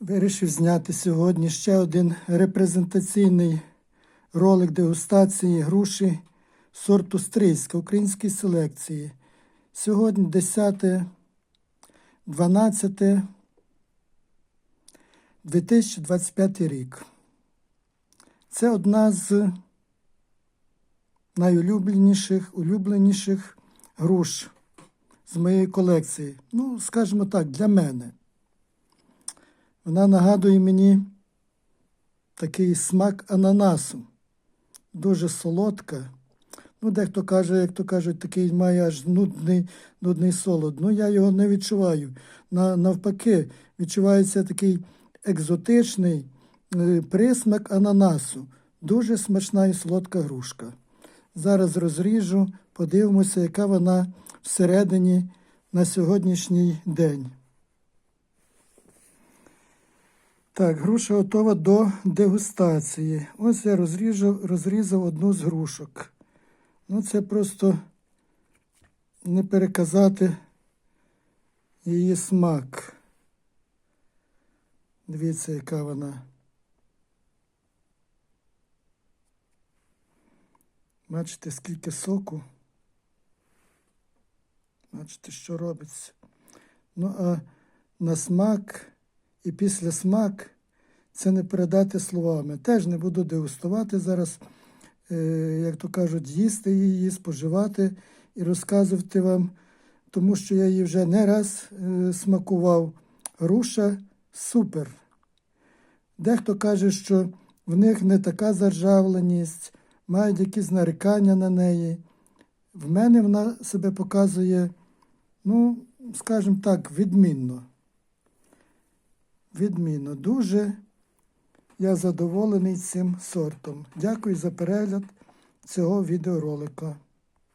Вирішив зняти сьогодні ще один репрезентаційний ролик дегустації груші сорту Стрийська української селекції. Сьогодні 10 12 2025 рік. Це одна з найулюбленіших улюбленіших груш з моєї колекції. Ну, скажімо так, для мене. Вона нагадує мені такий смак ананасу. Дуже солодка. Ну, дехто каже, як то кажуть, такий має аж нудний, нудний солод. Ну, я його не відчуваю. На, навпаки, відчувається такий екзотичний е, присмак ананасу. Дуже смачна і солодка грушка. Зараз розріжу, подивимося, яка вона всередині на сьогоднішній день. Так, груша готова до дегустації. Ось я розріжав, розрізав одну з грушок. Ну, це просто не переказати її смак. Дивіться, яка вона. Бачите, скільки соку. Бачите, що робиться. Ну, а на смак і після смак це не передати словами. Теж не буду дегустувати зараз, е, як то кажуть, їсти її, споживати і розказувати вам, тому що я її вже не раз е, смакував. Груша супер. Дехто каже, що в них не така заржавленість, мають якісь нарікання на неї. В мене вона себе показує, ну, скажімо так, відмінно. Відмінно. Дуже я задоволений цим сортом. Дякую за перегляд цього відеоролика.